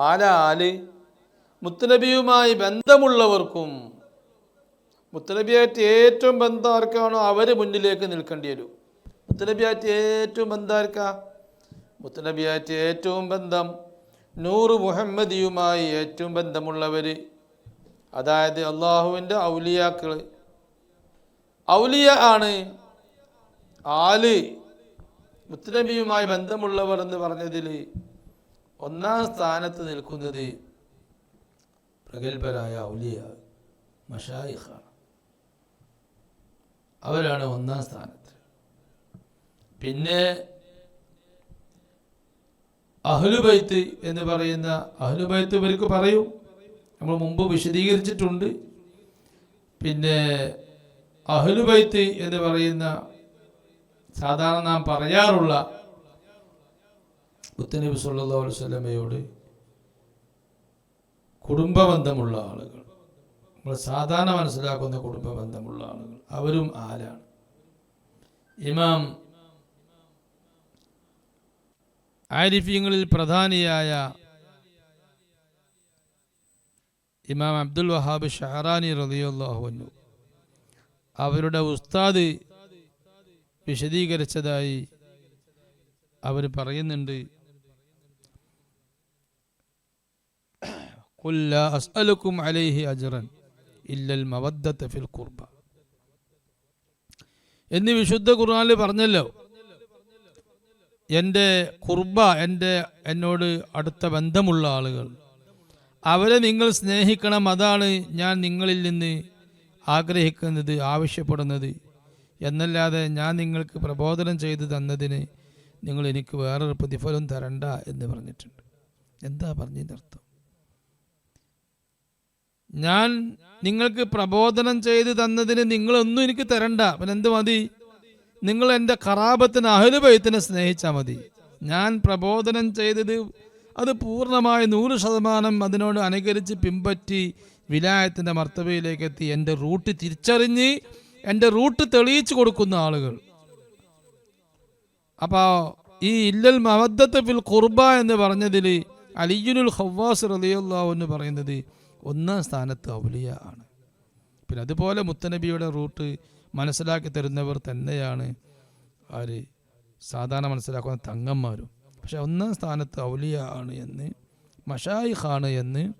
ആല ആൽ മുത്തനബിയുമായി ബന്ധമുള്ളവർക്കും മുത്തനബിയായിട്ട് ഏറ്റവും ബന്ധം ആർക്കാണോ അവർ മുന്നിലേക്ക് നിൽക്കേണ്ടി വരും? മുത്തനബിയായിട്ട് ഏറ്റവും ബന്ധം ആർക്കാ മുത്തനബിയായിട്ട് ഏറ്റവും ബന്ധം നൂറ് മുഹമ്മദിയുമായി ഏറ്റവും ബന്ധമുള്ളവർ അതായത് അള്ളാഹുവിന്റെ ഔലിയാക്കൾ ഔലിയ ആണ് ആൽ. മുത്തനബിയുമായി ബന്ധമുള്ളവർ എന്ന് പറഞ്ഞതിൽ ഒന്നാം സ്ഥാനത്ത് നിൽക്കുന്നത് പ്രഗത്ഭരായ ഔലിയ മഷായിഖാണ്. അവരാണ് ഒന്നാം സ്ഥാനത്ത്. പിന്നെ അഹ്ലുബൈത്ത് എന്ന് പറയുന്ന അഹ്ലുബൈത്ത് ഇവർക്ക് പറയും നമ്മൾ മുമ്പ് വിശദീകരിച്ചിട്ടുണ്ട്. പിന്നെ അഹ്ലുബൈത്ത് എന്ന് പറയുന്ന സാധാരണ നാം പറയാറുള്ള മുത്തനബി അലൈഹി വസല്ലമയോട് കുടുംബബന്ധമുള്ള ആളുകൾ. നമ്മൾ സാധാരണ മനസ്സിലാക്കുന്ന കുടുംബ ബന്ധമുള്ള ആളുകൾ. അവരും ആരാണ്? ഇമാം ആരിഫ്യങ്ങളിൽ പ്രധാനിയായ ഇമാം അബ്ദുൽ വഹാബ് ഷഹറാനി അൻഹു അവരുടെ ഉസ്താദ് വിശദീകരിച്ചതായി അവർ പറയുന്നുണ്ട്. കുല്ല അലൈഹി ഇല്ലൽ ഫിൽ എന്ന് വിശുദ്ധ ഖുർആനിൽ പറഞ്ഞല്ലോ. എന്റെ കുർബ എന്റെ എന്നോട് അടുത്ത ബന്ധമുള്ള ആളുകൾ. അവരെ നിങ്ങൾ സ്നേഹിക്കണം അതാണ് ഞാൻ നിങ്ങളിൽ നിന്ന് ആഗ്രഹിക്കുന്നത് ആവശ്യപ്പെടുന്നത്. എന്നല്ലാതെ ഞാൻ നിങ്ങൾക്ക് പ്രബോധനം ചെയ്തു തന്നതിന് നിങ്ങൾ എനിക്ക് വേറൊരു പ്രതിഫലം തരണ്ട എന്ന് പറഞ്ഞിട്ടുണ്ട്. എന്താ പറഞ്ഞതിന്റെ അർത്ഥം? ഞാൻ നിങ്ങൾക്ക് പ്രബോധനം ചെയ്ത് തന്നതിന് നിങ്ങളൊന്നും എനിക്ക് തരണ്ട. പിന്നെ എന്ത് മതി? നിങ്ങൾ എന്റെ ഖറാബത്തിന് അഹലുബൈത്തിനെ സ്നേഹിച്ചാൽ മതി. ഞാൻ പ്രബോധനം ചെയ്തത് അത് പൂർണമായി നൂറ് ശതമാനം അതിനോട് അനുകരിച്ച് പിമ്പറ്റി വിലായത്തിന്റെ മർത്തവയിലേക്ക് എത്തി. എന്റെ റൂട്ട് തിരിച്ചറിഞ്ഞ് എന്റെ റൂട്ട് തെളിയിച്ചു കൊടുക്കുന്ന ആളുകൾ. അപ്പോൾ ഈ ഇല്ലൽ മവദ്ദത്ത് ഫിൽ ഖുർബ എന്ന് പറഞ്ഞതിൽ അലിയുനുൽ ഹവാസ് റളിയല്ലാഹു എന്ന് പറയുന്നത് ഒന്നാം സ്ഥാനത്ത് ഔലിയ ആണ്. പിന്നെ അതുപോലെ മുത്തനബിയുടെ റൂട്ട് മനസ്സിലാക്കി തരുന്നവർ തന്നെയാണ് ആര്? സാധാരണ മനസ്സിലാക്കുന്ന തങ്ങന്മാരും. പക്ഷെ ഒന്നാം സ്ഥാനത്ത് ഔലിയ ആണ് എന്ന് മഷായിഖാണ് എന്ന്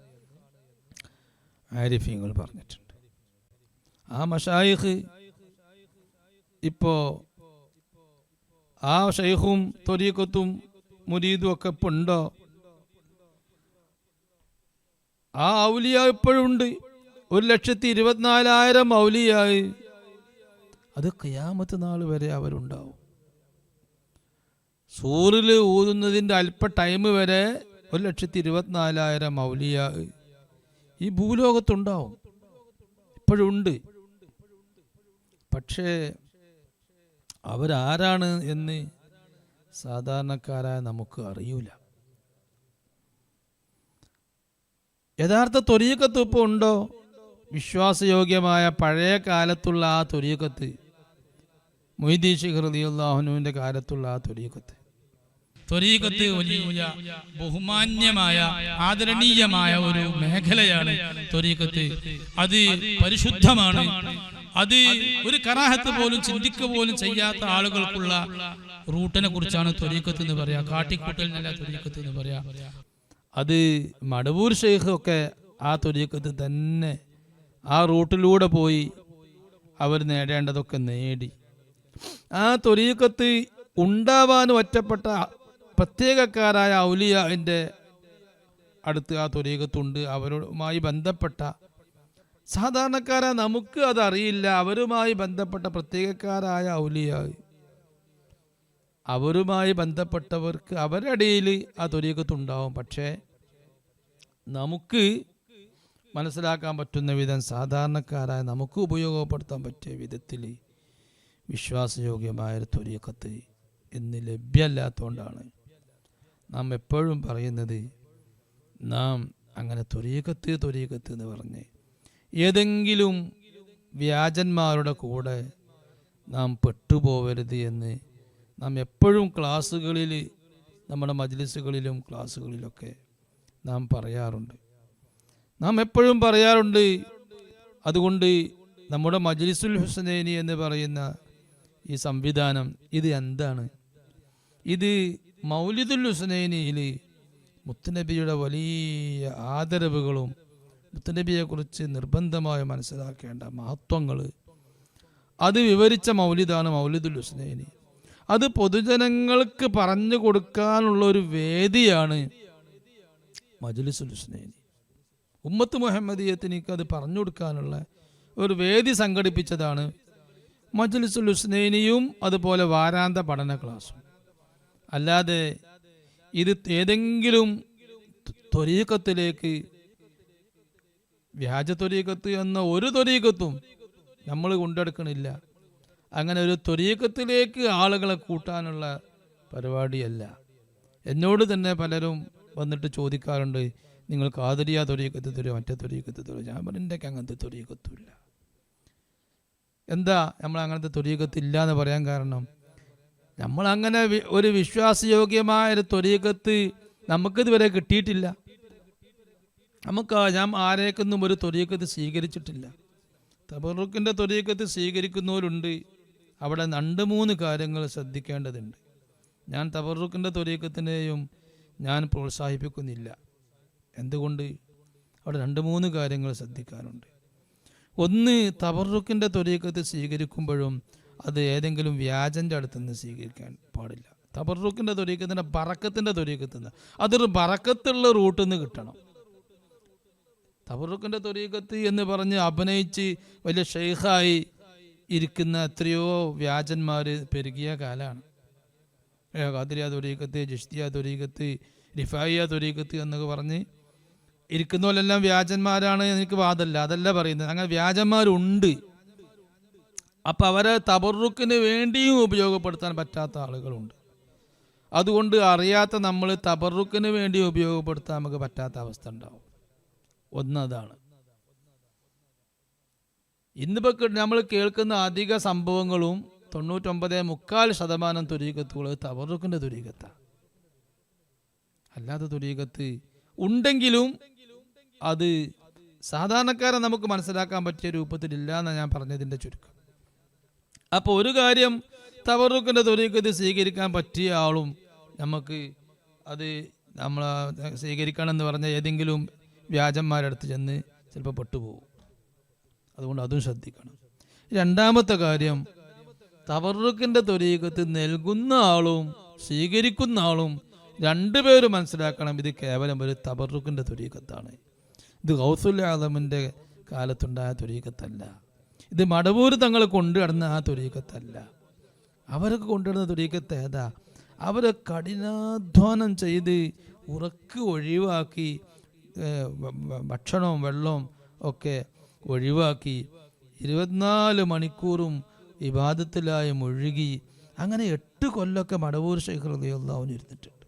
ആരിഫീങ്ങൾ പറഞ്ഞിട്ടുണ്ട്. ആ മഷായിഖ് ഇപ്പോൾ ആ ഷെയ്ഖും തൊരീക്കത്തും മുരീദും ഒക്കെ ഇപ്പോൾ ഉണ്ടോ ആ ഔലിയ ഇപ്പോഴുണ്ട് ഒരു ലക്ഷത്തി ഇരുപത്തിനാലായിരം ഔലിയായി. അത് ഖിയാമത്ത് നാൾ വരെ അവരുണ്ടാവും. സൂറിൽ ഊതുന്നതിന്റെ അല്പ ടൈം വരെ ഒരു ലക്ഷത്തി ഇരുപത്തിനാലായിരം ഔലിയ ഈ ഭൂലോകത്തുണ്ടാവും. ഇപ്പോഴുണ്ട് പക്ഷേ അവരാരാണ് എന്ന് സാധാരണക്കാരായ നമുക്ക് അറിയൂല. യഥാർത്ഥ തൊരീക്കത്ത് ഇപ്പോൾ ഉണ്ടോ? വിശ്വാസയോഗ്യമായ പഴയ കാലത്തുള്ള ആ തൊരീക്കത്ത് ഷിഖ് റളിയല്ലാഹുവിന്റെ കാലത്തുള്ള ആ തൊരീക്കത്ത് ത്വരീകത്ത് വലിയ ബഹുമാന്യമായ ആദരണീയമായ ഒരു മേഖലയാണ് ത്വരീകത്ത് അത് പരിശുദ്ധമാണ്. അത് ഒരു കറാഹത്ത് പോലും ചിന്തിക്ക പോലും ചെയ്യാത്ത ആളുകൾക്കുള്ള റൂട്ടിനെ കുറിച്ചാണ് ത്വരീക്കത്ത് എന്ന് പറയാ. കാട്ടിക്കൂട്ടലിനല്ല ത്വരീക്കത്ത് എന്ന് പറയാ. അത് മടവൂർ ഷെയ്ഖ് ഒക്കെ ആ ത്വരീക്കത്ത് തന്നെ ആ റൂട്ടിലൂടെ പോയി അവർ നേടേണ്ടതൊക്കെ നേടി. ആ ത്വരീക്കത്ത് ഉണ്ടാവാൻ ഒറ്റപ്പെട്ട പ്രത്യേകക്കാരായ ഔലിയാവിന്റെ അടുത്ത് ആ ത്വരീകത്തുണ്ട് അവരുമായി ബന്ധപ്പെട്ട സാധാരണക്കാരായ നമുക്ക് അതറിയില്ല. അവരുമായി ബന്ധപ്പെട്ട പ്രത്യേകക്കാരായ ഔലിയാവ് അവരുമായി ബന്ധപ്പെട്ടവർക്ക് അവരുടെ ഇടയിൽ ആ ത്വരീകത്തുണ്ടാവും പക്ഷേ നമുക്ക് മനസ്സിലാക്കാൻ പറ്റുന്ന വിധം സാധാരണക്കാരായ നമുക്ക് ഉപയോഗപ്പെടുത്താൻ പറ്റിയ വിധത്തിൽ വിശ്വാസയോഗ്യമായ ഒരു തൊലിയക്കത്ത് ഇന്ന് ലഭ്യമല്ലാത്തതുകൊണ്ടാണ് നാം എപ്പോഴും പറയുന്നത് നാം അങ്ങനെ ത്വരീകത്ത് ത്വരീകത്ത് എന്ന് പറഞ്ഞ് ഏതെങ്കിലും വ്യാജന്മാരുടെ കൂടെ നാം പെട്ടുപോകരുത് എന്ന് നാം എപ്പോഴും ക്ലാസ്സുകളിൽ നമ്മുടെ മജ്ലിസുകളിലും ക്ലാസ്സുകളിലൊക്കെ നാം പറയാറുണ്ട്. നാം എപ്പോഴും പറയാറുണ്ട് അതുകൊണ്ട് നമ്മുടെ മജ്ലിസുൽ ഹുസനേനി എന്ന് പറയുന്ന ഈ സംവിധാനം ഇത് എന്താണ്? ഇത് മൗലിദുൽ ഹുസനേനിയിൽ മുത്തുനബിയുടെ വലിയ ആദരവുകളും മുത്തുനബിയെക്കുറിച്ച് നിർബന്ധമായി മനസ്സിലാക്കേണ്ട മഹത്വങ്ങൾ അത് വിവരിച്ച മൗലിദാണ് മൗലിദുൽ ഹുസ്നൈനി അത് പൊതുജനങ്ങൾക്ക് പറഞ്ഞു കൊടുക്കാനുള്ള ഒരു വേദിയാണ് മജ്ലിസുൽ ഉമ്മത്ത് മുഹമ്മദീയത്തിനിക്ക് അത് പറഞ്ഞു കൊടുക്കാനുള്ള ഒരു വേദി സംഘടിപ്പിച്ചതാണ് മജ്ലിസുൽ ഹുസ്നൈനിയും അതുപോലെ വാരാന്ത പഠന ക്ലാസ്സും അല്ലാതെ ഇത് ഏതെങ്കിലും ത്വരീക്കത്തിലേക്ക് വ്യാജ ത്വരീക്കത്ത് എന്ന ഒരു ത്വരീക്കത്തും നമ്മൾ കൊണ്ടെടുക്കണില്ല. അങ്ങനെ ഒരു ത്വരീക്കത്തിലേക്ക് ആളുകളെ കൂട്ടാനുള്ള പരിപാടിയല്ല. എന്നോട് തന്നെ പലരും വന്നിട്ട് ചോദിക്കാറുണ്ട് നിങ്ങൾ കാതരിയ ത്വരീക്കത്ത് തരുമോ മറ്റേ ത്വരീക്കത്ത് തരുമോ ഞാൻ പറഞ്ഞു എന്റെ അങ്ങനത്തെ തൊരീക്കത്തുമില്ല എന്താ നമ്മൾ അങ്ങനത്തെ തൊരീക്കത്തില്ല എന്ന് പറയാൻ കാരണം? നമ്മൾ അങ്ങനെ ഒരു വിശ്വാസയോഗ്യമായ ഒരു തൊരീക്കത്ത് നമുക്കിതുവരെ കിട്ടിയിട്ടില്ല. നമുക്ക് ഞാൻ ആരേക്കൊന്നും ഒരു തൊരീക്കത്ത് സ്വീകരിച്ചിട്ടില്ല. തബറുക്കിന്റെ തൊരീക്കത്ത് സ്വീകരിക്കുന്നവരുണ്ട്. അവിടെ രണ്ട് മൂന്ന് കാര്യങ്ങൾ ശ്രദ്ധിക്കേണ്ടതുണ്ട്. ഞാൻ തബറുക്കിന്റെ ത്വരീക്കത്തിനെയും ഞാൻ പ്രോത്സാഹിപ്പിക്കുന്നില്ല. എന്തുകൊണ്ട്? അവിടെ രണ്ട് മൂന്ന് കാര്യങ്ങൾ ശ്രദ്ധിക്കാനുണ്ട്. ഒന്ന് തബറുക്കിന്റെ ത്വരീക്കത്ത് സ്വീകരിക്കുമ്പോഴും അത് ഏതെങ്കിലും വ്യാജന്റെ അടുത്ത് നിന്ന് സ്വീകരിക്കാൻ പാടില്ല. തബറുക്കിന്റെ ത്വരീക്കത്തിന്റെ ബറക്കത്തിന്റെ ത്വരീക്കത്ത് നിന്ന് അതൊരു ബറക്കത്തുള്ള റൂട്ടിൽ നിന്ന് കിട്ടണം. തബറുക്കിന്റെ ത്വരീക്കത്ത് എന്ന് പറഞ്ഞ് അഭിനയിച്ച് വലിയ ഷെയ്ഖായി ഇരിക്കുന്ന എത്രയോ വ്യാജന്മാർ പെരുകിയ കാലമാണ് ഖാദിരിയ ത്വരീക്കത്ത് ജിഷ്തിയ ത്വരീക്കത്ത് റിഫായിയ ത്വരീക്കത്ത് എന്നൊക്കെ പറഞ്ഞ് ഇരിക്കുന്നവരെല്ലാം വ്യാജന്മാരാണ് എനിക്ക് വാദമല്ല അതല്ല പറയുന്നത്. അങ്ങനെ വ്യാജന്മാരുണ്ട്. അപ്പം അവരെ തബറുക്കിന് വേണ്ടിയും ഉപയോഗപ്പെടുത്താൻ പറ്റാത്ത ആളുകളുണ്ട്. അതുകൊണ്ട് അറിയാത്ത നമ്മൾ തബറുക്കിന് വേണ്ടി ഉപയോഗപ്പെടുത്താൻ നമുക്ക് പറ്റാത്ത അവസ്ഥ ഉണ്ടാവും. ഒന്നതാണ് ഇന്നിപ്പോൾ നമ്മൾ കേൾക്കുന്ന അധിക സംഭവങ്ങളും തൊണ്ണൂറ്റൊമ്പത് മുക്കാൽ ശതമാനം തുരീകത്തുകൾ തവറുക്കിന്റെ തുരീകത്താണ്. അല്ലാത്ത തുരീകത്ത് ഉണ്ടെങ്കിലും അത് സാധാരണക്കാരെ നമുക്ക് മനസ്സിലാക്കാൻ പറ്റിയ രൂപത്തിലില്ല എന്നാണ് ഞാൻ പറഞ്ഞതിന്റെ ചുരുക്കം. അപ്പോൾ ഒരു കാര്യം തവറുക്കിന്റെ തുരീക്കത്ത് സ്വീകരിക്കാൻ പറ്റിയ ആളും നമുക്ക് അത് നമ്മൾ സ്വീകരിക്കണം എന്ന് പറഞ്ഞ ഏതെങ്കിലും വ്യാജന്മാരടുത്ത് ചെന്ന് ചിലപ്പോൾ പെട്ടുപോകും. അതുകൊണ്ട് അതും ശ്രദ്ധിക്കണം. രണ്ടാമത്തെ കാര്യം തവറുക്കിന്റെ തൊരീകത്ത് നൽകുന്ന ആളും സ്വീകരിക്കുന്ന ആളും രണ്ടുപേരും മനസ്സിലാക്കണം ഇത് കേവലം ഒരു തബറുക്കിന്റെ തൊരീക്കത്താണ് ഇത് ഗൗസുൽ ആദമിന്റെ കാലത്തുണ്ടായ തൊരീക്കത്തല്ല ഇത് മടവൂർ തങ്ങൾ കൊണ്ടുനടന്ന ആ തൊരീക്കത്തല്ല അവരൊക്കെ കൊണ്ടുവരുന്ന തൊരീക്കത്ത് ഏതാ? അവരെ കഠിനാധ്വാനം ചെയ്ത് ഉറക്ക് ഒഴിവാക്കി ഭക്ഷണവും വെള്ളവും ഒക്കെ ഒഴിവാക്കി. ഇരുപത്തിനാല് മണിക്കൂറും വിവാദത്തിലായി മുഴുകി. അങ്ങനെ എട്ട് കൊല്ലമൊക്കെ മടവൂർ ശേഖർ റളിയല്ലാഹു ഇരുന്നിട്ടുണ്ട്.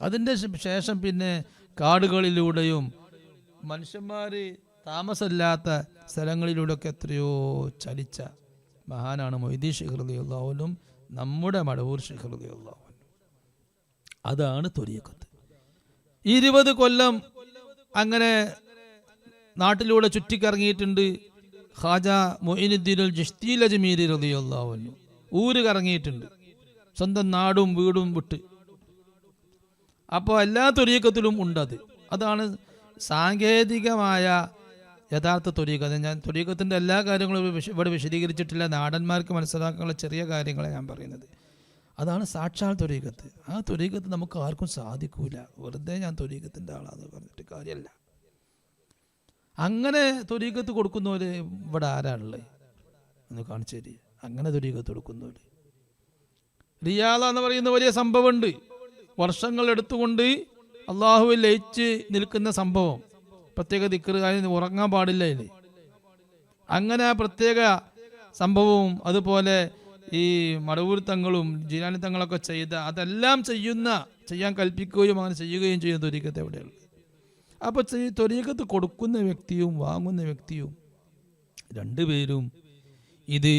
അതിന്റെ ശേഷം പിന്നെ കാടുകളിലൂടെയും മനുഷ്യന്മാർ താമസമില്ലാത്ത സ്ഥലങ്ങളിലൂടെയൊക്കെ എത്രയോ ചലിച്ച മഹാനാണ് മൊയ്തീ ഷിഹൃദിയുള്ളവനും നമ്മുടെ മടവൂർ ഷിഹൃദിയുള്ളവനും അതാണ് തൊരിയക്കത്ത് ഇരുപത് കൊല്ലം അങ്ങനെ നാട്ടിലൂടെ ചുറ്റിക്കറങ്ങിയിട്ടുണ്ട് ഖാജ മൊയിനുദ്ദീനുൽ ജഷ്തീൽ അജ്മീരി റളിയല്ലാഹു ഊര് കറങ്ങിയിട്ടുണ്ട്. സ്വന്തം നാടും വീടും വിട്ട്. അപ്പോൾ എല്ലാ തൊരീക്കത്തിലും ഉണ്ടത്. അതാണ് സാങ്കേതികമായ യഥാർത്ഥ തൊരീക്കത്ത് ഞാൻ തൊരീക്കത്തിന്റെ എല്ലാ കാര്യങ്ങളും ഇവിടെ വിശദീകരിച്ചിട്ടില്ല. നാടന്മാർക്ക് മനസ്സിലാക്കാനുള്ള ചെറിയ കാര്യങ്ങളെ ഞാൻ പറയുന്നത്. അതാണ് സാക്ഷാൽ തൊരീക്കത്ത് ആ തൊരീക്കത്ത് നമുക്ക് ആർക്കും സാധിക്കൂല. വെറുതെ ഞാൻ തൊരീക്കത്തിന്റെ ആളാന്ന് പറഞ്ഞിട്ട് കാര്യമല്ല അങ്ങനെ തൊലീകത്ത് കൊടുക്കുന്നവര് ഇവിടെ ആരാണുള്ളത്? എന്ന് കാണിച്ചു തരി. അങ്ങനെ തൊലീകത്ത് കൊടുക്കുന്നവർ റിയാല എന്ന് പറയുന്ന വലിയ സംഭവമുണ്ട്. വർഷങ്ങൾ എടുത്തുകൊണ്ട് അള്ളാഹുവിൽ ലയിച്ച് നിൽക്കുന്ന സംഭവം. പ്രത്യേക ദിക്കറ് അതിന് ഉറങ്ങാൻ പാടില്ല ഇല്ലേ അങ്ങനെ പ്രത്യേക സംഭവവും അതുപോലെ ഈ മടവൂർ തങ്ങളും ചെയ്ത അതെല്ലാം ചെയ്യുന്ന ചെയ്യാൻ കൽപ്പിക്കുകയും അങ്ങനെ ചെയ്യുകയും ചെയ്യുന്ന തൊരീക്കത്ത് എവിടെയുള്ളത് അപ്പോൾ തൊരീക്കത്ത് കൊടുക്കുന്ന വ്യക്തിയും വാങ്ങുന്ന വ്യക്തിയും രണ്ടുപേരും ഇത്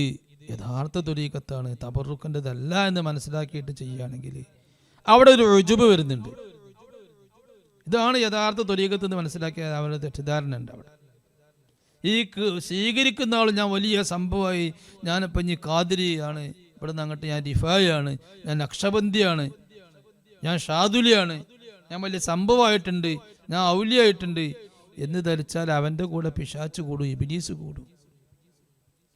യഥാർത്ഥ തൊരീക്കത്താണ് തബറുക്കന്റെതല്ല എന്ന് മനസ്സിലാക്കിയിട്ട് ചെയ്യുകയാണെങ്കിൽ അവിടെ ഒരു ഒഴുജുബ് വരുന്നുണ്ട്. ഇതാണ് യഥാർത്ഥ തൊരീകത്ത് എന്ന് മനസ്സിലാക്കിയ അവരുടെ തെറ്റിദ്ധാരണ ഉണ്ട് അവിടെ. ഈ സ്വീകരിക്കുന്ന ആൾ ഞാൻ വലിയ സംഭവമായി ഞാനിപ്പോൾ ഇനി കാതിരിയാണ് ഇവിടെ നിന്ന് അങ്ങോട്ട് ഞാൻ റിഫായാണ് ഞാൻ നക്ഷബന്ധിയാണ് ഞാൻ ഷാദുലിയാണ് ഞാൻ വലിയ സംഭവമായിട്ടുണ്ട് ഞാൻ ഔലിയായിട്ടുണ്ട്. എന്ന് ധരിച്ചാൽ അവന്റെ കൂടെ പിശാച്ച് കൂടും ഇബിലീസ് കൂടും.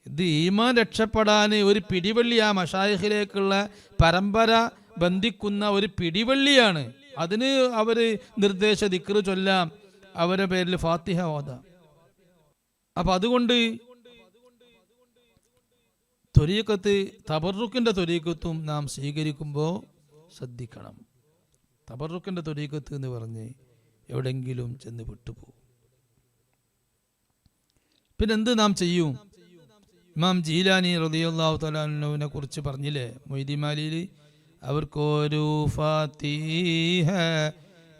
ഇത് ഈമാൻ രക്ഷപ്പെടാൻ ഒരു പിടിവള്ളി ആ മഷായിഖിലേക്കുള്ള പരമ്പര ബന്ധിക്കുന്ന ഒരു പിടിവള്ളിയാണ്. അതിന് അവർ നിർദ്ദേശ ദിക്റ് ചൊല്ലാം അവരുടെ പേരിൽ ഫാത്തിഹ ഓതാം. അപ്പം അതുകൊണ്ട് തൊരീക്കത്ത് തബറുക്കിന്റെ തൊരീക്കത്തും നാം സ്വീകരിക്കുമ്പോൾ ശ്രദ്ധിക്കണം. തബറുക്കിന്റെ തൊരീക്കത്ത് എന്ന് പറഞ്ഞ് എവിടെങ്കിലും ചെന്ന് വിട്ടുപോകും. പിന്നെന്ത് നാം ചെയ്യും? ഇമാം ജീലാനി റളിയല്ലാഹു തലാനുവിനെ കുറിച്ച് പറഞ്ഞില്ലേ? മൊയ്തിമാലിയിൽ അവർക്കൊരു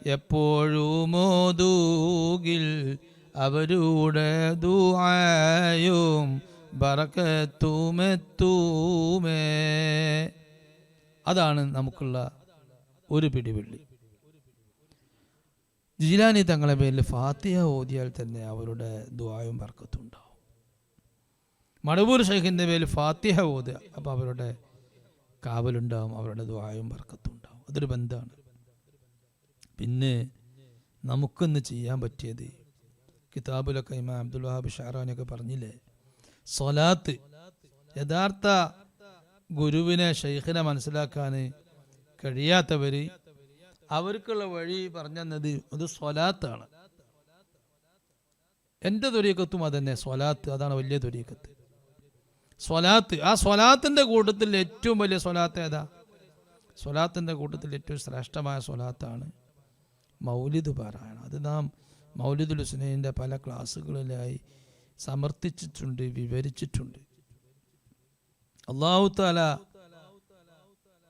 എപ്പോഴും ഓതൂകിൽ അവരുടെ ദുആയും ബറക്കത്തുമെത്തൂമേ. അതാണ് നമുക്കുള്ള ഒരു പിടിവള്ളി. ജീലാനി തങ്ങളെ പേരിൽ ഫാത്തിയ ഓതിയാൽ തന്നെ അവരുടെ ദ്വായും ബർക്കത്തും ഉണ്ടാവും മടവൂർ ഷെയ്ഖിന്റെ പേരിൽ ഫാത്തിഹ ഓതുക അപ്പോൾ അവരുടെ കാവലുണ്ടാവും അവരുടെ ദ്വായും വർക്കത്തും ഉണ്ടാവും അതൊരു ബന്ധമാണ് പിന്നെ നമുക്കൊന്ന് ചെയ്യാൻ പറ്റിയത് കിതാബിലൊക്കെ ഇമാം അബ്ദുൽ വഹാബ് ഷാറാനൊക്കെ പറഞ്ഞില്ലേ സൊലാത്ത് യഥാർത്ഥ ഗുരുവിനെ ഷെയ്ഖിനെ മനസ്സിലാക്കാൻ കഴിയാത്തവർ അവർക്കുള്ള വഴി പറഞ്ഞത് അത് സ്വലാത്താണ്. എന്റെ തൊരീക്കത്തും അതന്നെ സ്വലാത്ത് അതാണ് വലിയ തൊരീക്കത്ത് സ്വലാത്ത് ആ സ്വലാത്തിന്റെ കൂട്ടത്തിൽ ഏറ്റവും വലിയ സ്വലാത്ത് ഏതാ? സ്വലാത്തിന്റെ കൂട്ടത്തിൽ ഏറ്റവും ശ്രേഷ്ഠമായ സ്വലാത്താണ് മൗലിദ് പാരായണം. അത് നാം മൗലിദുൽ ഹുസ്നൈന്റെ പല ക്ലാസ്സുകളിലായി സമർത്ഥിച്ചിട്ടുണ്ട് വിവരിച്ചിട്ടുണ്ട്. അള്ളാഹു താല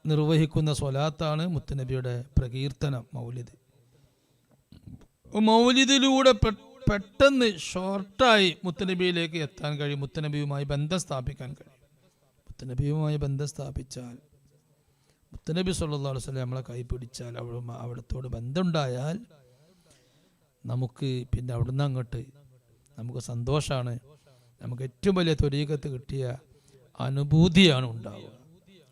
നിർവഹിക്കുന്ന സ്വലാത്താണ് മുത്തുനബിയുടെ പ്രകീർത്തനം മൗലിദ്. മൗലിദിലൂടെ പെട്ടെന്ന് ഷോർട്ടായി മുത്തനബിയിലേക്ക് എത്താൻ കഴിയും മുത്തനബിയുമായി ബന്ധം സ്ഥാപിക്കാൻ കഴിയും. മുത്തനബിയുമായി ബന്ധം സ്ഥാപിച്ചാൽ മുത്തനബി സല്ലാ വസല്ലം നമ്മളെ കൈ പിടിച്ചാൽ അവിടെ അവിടത്തോട് ബന്ധമുണ്ടായാൽ നമുക്ക് പിന്നെ അവിടുന്ന് അങ്ങോട്ട് നമുക്ക് സന്തോഷമാണ് നമുക്ക് ഏറ്റവും വലിയ ത്വരീകത്ത് കിട്ടിയ അനുഭൂതിയാണ് ഉണ്ടാവുക.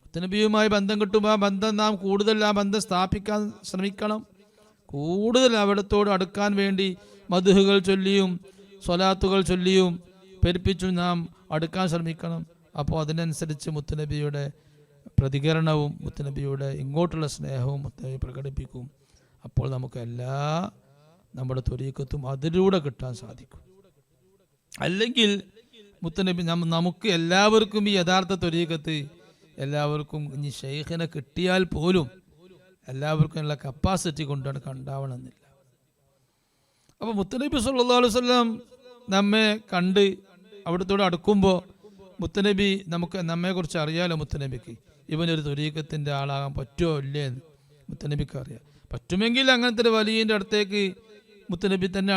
മുത്തനബിയുമായി ബന്ധം കിട്ടുമ്പോൾ ആ ബന്ധം നാം കൂടുതൽ ആ ബന്ധം സ്ഥാപിക്കാൻ ശ്രമിക്കണം. കൂടുതൽ അവിടത്തോട് അടുക്കാൻ വേണ്ടി മധുഹുകൾ ചൊല്ലിയും സ്വലാത്തുകൾ ചൊല്ലിയും പെരുപ്പിച്ചും നാം അടുക്കാൻ ശ്രമിക്കണം. അപ്പോൾ അതിനനുസരിച്ച് മുത്തുനബിയുടെ പ്രതികരണവും മുത്തുനബിയുടെ ഇങ്ങോട്ടുള്ള സ്നേഹവും മുത്തനബി പ്രകടിപ്പിക്കും. അപ്പോൾ നമുക്ക് എല്ലാ നമ്മുടെ തൊലീക്കത്തും അതിലൂടെ കിട്ടാൻ സാധിക്കും. അല്ലെങ്കിൽ മുത്തനബി നമുക്ക് എല്ലാവർക്കും ഈ യഥാർത്ഥ ത്വരീക്കത്ത് എല്ലാവർക്കും ഇനി ഷെയ്ഖിനെ കിട്ടിയാൽ പോലും എല്ലാവർക്കും ഉള്ള കപ്പാസിറ്റി കൊണ്ടാണ് കണ്ടാവണമെന്നില്ല. അപ്പോൾ മുത്തനബി സല്ലല്ലാഹു അലൈഹി വസല്ലം നമ്മെ കണ്ട് അവിടത്തോട് അടുക്കുമ്പോൾ മുത്തനബി നമുക്ക് നമ്മെക്കുറിച്ച് അറിയാലോ മുത്തനബിക്ക്. ഇവനൊരു തുരീക്കത്തിന്റെ ആളാകാൻ പറ്റുമോ ഇല്ലേ എന്ന് മുത്തനബിക്ക് അറിയാം. പറ്റുമെങ്കിൽ അങ്ങനത്തെ ഒരു വലിയന്റെ അടുത്തേക്ക് മുത്തനബി തന്നെ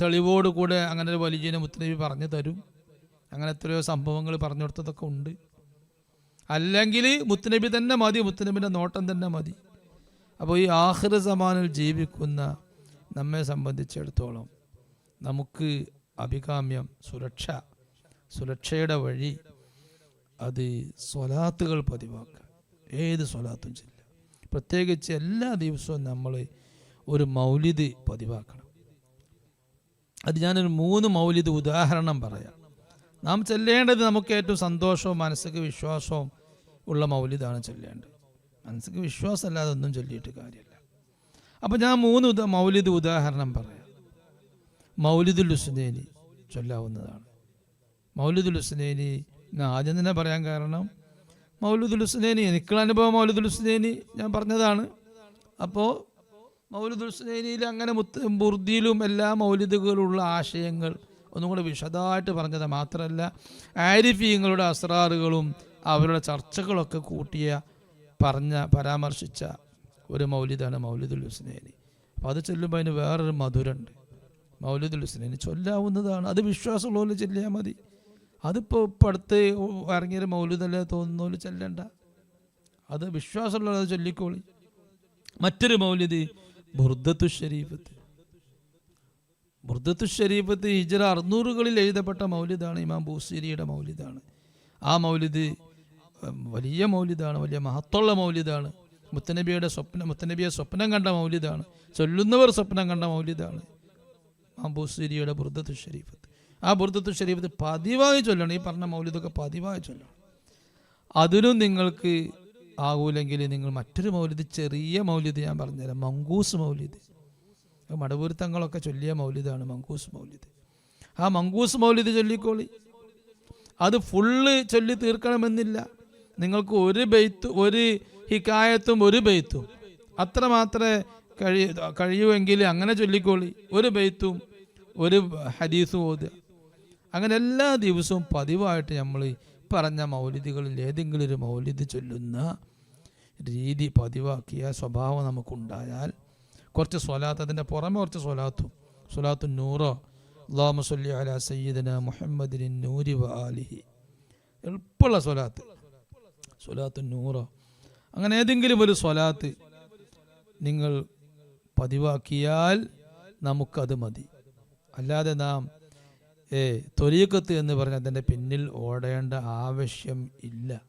തെളിവോടുകൂടെ കൂടെ അങ്ങനെ ഒരു വലിയനെ മുത്തനബി പറഞ്ഞു തരും. അങ്ങനെ എത്രയോ സംഭവങ്ങൾ പറഞ്ഞു കൊടുത്തതൊക്കെ ഉണ്ട്. അല്ലെങ്കിൽ മുത്തനബി തന്നെ മതി മുത്തനബിന്റെ നോട്ടം തന്നെ മതി. അപ്പോൾ ഈ ആഹ്ര സമാനിൽ ജീവിക്കുന്ന നമ്മെ സംബന്ധിച്ചിടത്തോളം നമുക്ക് അഭികാമ്യം സുരക്ഷ സുരക്ഷയുടെ വഴി അത് സ്വലാത്തുകൾ പതിവാക്കുക. ഏത് സ്വലാത്തും ചെല്ലുക. പ്രത്യേകിച്ച് എല്ലാ ദിവസവും നമ്മൾ ഒരു മൗലിദ് പതിവാക്കണം. അത് ഞാനൊരു മൂന്ന് മൗലിദ് ഉദാഹരണം പറയാം. നാം ചെല്ലേണ്ടത് നമുക്ക് ഏറ്റവും സന്തോഷവും മനസ്സിക്ക് വിശ്വാസവും ഉള്ള മൗലിദാണ് ചൊല്ലേണ്ടത്. മനസ്സിക്ക് വിശ്വാസമല്ലാതെ ഒന്നും ചൊല്ലിയിട്ട് കാര്യമില്ല. അപ്പം ഞാൻ മൂന്ന് ഉദാ മൗലിദ് ഉദാഹരണം പറയാം. മൗലിദുൽ ഹുസ്നേനി ചൊല്ലാവുന്നതാണ്. മൗലിദുൽ ഹുസ്നേനി ഞാൻ ആദ്യം തന്നെ പറയാൻ കാരണം മൗലിദുൽ ഹുസ്നേനി എനിക്കുള്ള അനുഭവം മൗലിദുൽ ഹുസ്നേനി ഞാൻ പറഞ്ഞതാണ്. അപ്പോൾ മൗലിദുൽ ഹുസ്നേനിയിൽ അങ്ങനെ മുത്ത് ബുർദിയിലും എല്ലാ മൗലിദുകളുള്ള ആശയങ്ങൾ ഒന്നും കൂടെ വിശദമായിട്ട് പറഞ്ഞത് മാത്രമല്ല ആരിഫീങ്ങളുടെ അസ്രാറുകളും അവരുടെ ചർച്ചകളൊക്കെ കൂട്ടിയ പറഞ്ഞ പരാമർശിച്ച ഒരു മൗലിദാണ് മൗലിദുൽ ഹുസ്നേനി. അപ്പോൾ അത് ചൊല്ലുമ്പോൾ അതിന് വേറൊരു മധുരമുണ്ട്. മൗലിദുൽ ഹുസ്നേനി ചൊല്ലാവുന്നതാണ്. അത് വിശ്വാസമുള്ളവർ ചൊല്ലിയാൽ മതി. അതിപ്പോൾ ഇപ്പം അടുത്ത് ഇറങ്ങിയൊരു മൗലിദല്ലേ തോന്നുന്നവർ ചെല്ലണ്ട. അത് വിശ്വാസമുള്ളവർ ചൊല്ലിക്കോളി. മറ്റൊരു മൗലിദ് ബുർദത്തു ഷരീഫത്ത്. ബുർദത്തു ഷരീഫത്ത് ഹിജറ അറുന്നൂറുകളിൽ എഴുതപ്പെട്ട മൗലിദാണ് ഇമാം ബൂസിരിയുടെ മൗലിദാണ്. ആ മൗലിദ് വലിയ മൗലിദാണ് വലിയ മഹത്തുള്ള മൗലിദാണ്. മുത്തനബിയുടെ സ്വപ്നം മുത്തനബിയെ സ്വപ്നം കണ്ട മൗലിദാണ്. ചൊല്ലുന്നവർ സ്വപ്നം കണ്ട മൗലിദാണ് ഇമാം ബൂസിരിയുടെ ബുർദത്തു ഷരീഫത്ത് ആ ബുർദത്തു ഷരീഫത്ത് പതിവായി ചൊല്ലണം ഈ പറഞ്ഞ മൗലിദൊക്കെ പതിവായി ചൊല്ലണം. അതിനും നിങ്ങൾക്ക് ആകൂലെങ്കിൽ നിങ്ങൾ മറ്റൊരു മൗലിദ് ചെറിയ മൗലിദ് ഞാൻ പറഞ്ഞുതരാം മങ്കൂസ് മൗലിദ്. മടവൂർ ചൊല്ലിയ മൗലിദാണ് മങ്കൂസ് മൗലിദ്. ആ മങ്കൂസ് മൗലിദ് ചൊല്ലിക്കോളി. അത് ഫുള്ള് ചൊല്ലി തീർക്കണമെന്നില്ല. നിങ്ങൾക്ക് ഒരു ബെയ്ത്ത് ഒരു ഹിക്കായത്തും ഒരു ബെയ്ത്തും. അത്ര മാത്രമേ കഴി കഴിയുമെങ്കിൽ അങ്ങനെ ചൊല്ലിക്കോളി. ഒരു ബെയ്ത്തും ഒരു ഹദീസും ഓതുക. അങ്ങനെ എല്ലാ ദിവസവും പതിവായിട്ട് നമ്മൾ പറഞ്ഞ മൗലിദികളിൽ ഏതെങ്കിലും ഒരു മൗലിദ് ചൊല്ലുന്ന രീതി പതിവാക്കിയ സ്വഭാവം നമുക്കുണ്ടായാൽ കുറച്ച് സ്വലാത്ത് അതിന്റെ പുറമെ കുറച്ച് സ്വലാത്തും. സ്വലാത്തു നൂറോ. അള്ളാഹു സല്ലി അല സയ്യിദന മുഹമ്മദിൻ നൂരി വ ആലിഹി. എളുപ്പമുള്ള സ്വലാത്ത്. സ്വലാത്തു നൂറോ. അങ്ങനെ ഏതെങ്കിലും ഒരു സ്വലാത്ത് നിങ്ങൾ പതിവാക്കിയാൽ നമുക്കത് മതി. അല്ലാതെ നാം ഏ തൊലീക്കത്ത് എന്ന് പറഞ്ഞാൽ അതിന്റെ പിന്നിൽ ഓടേണ്ട ആവശ്യം ഇല്ല.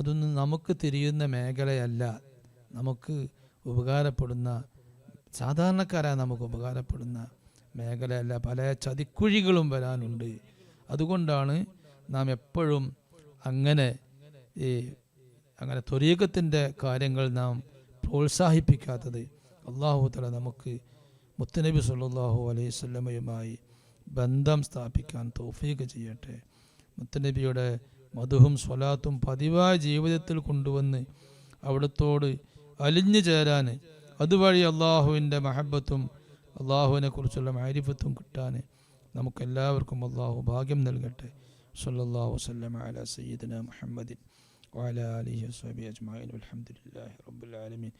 അതൊന്നും നമുക്ക് തിരിയുന്ന മേഖലയല്ല. നമുക്ക് ഉപകാരപ്പെടുന്ന സാധാരണക്കാരായ നമുക്ക് ഉപകാരപ്പെടുന്ന മേഖലയല്ല. പല ചതിക്കുഴികളും വരാനുണ്ട്. അതുകൊണ്ടാണ് നാം എപ്പോഴും അങ്ങനെ ഈ അങ്ങനെ ത്വരീകത്തിന്റെ കാര്യങ്ങൾ നാം പ്രോത്സാഹിപ്പിക്കാത്തത്. അള്ളാഹു തല നമുക്ക് മുത്തനബി സല്ലാഹു അലൈഹി സ്വല്ലമയുമായി ബന്ധം സ്ഥാപിക്കാൻ തോഫീക്ക് ചെയ്യട്ടെ. മുത്തനബിയുടെ മധുവും സ്വലാത്തും പതിവായ ജീവിതത്തിൽ കൊണ്ടുവന്ന് അവിടത്തോട് അലിഞ്ഞു ചേരാൻ അതുവഴി അള്ളാഹുവിൻ്റെ മഹബത്തും അള്ളാഹുവിനെ കുറിച്ചുള്ള മാരിഫത്തും കിട്ടാൻ നമുക്കെല്ലാവർക്കും അള്ളാഹു ഭാഗ്യം നൽകട്ടെ സല്ലല്ലാഹു വസല്ലം അല സയ്യിദന മുഹമ്മദിൻ وعلى آله وصحبه أجمعين والحمد لله رب العالمين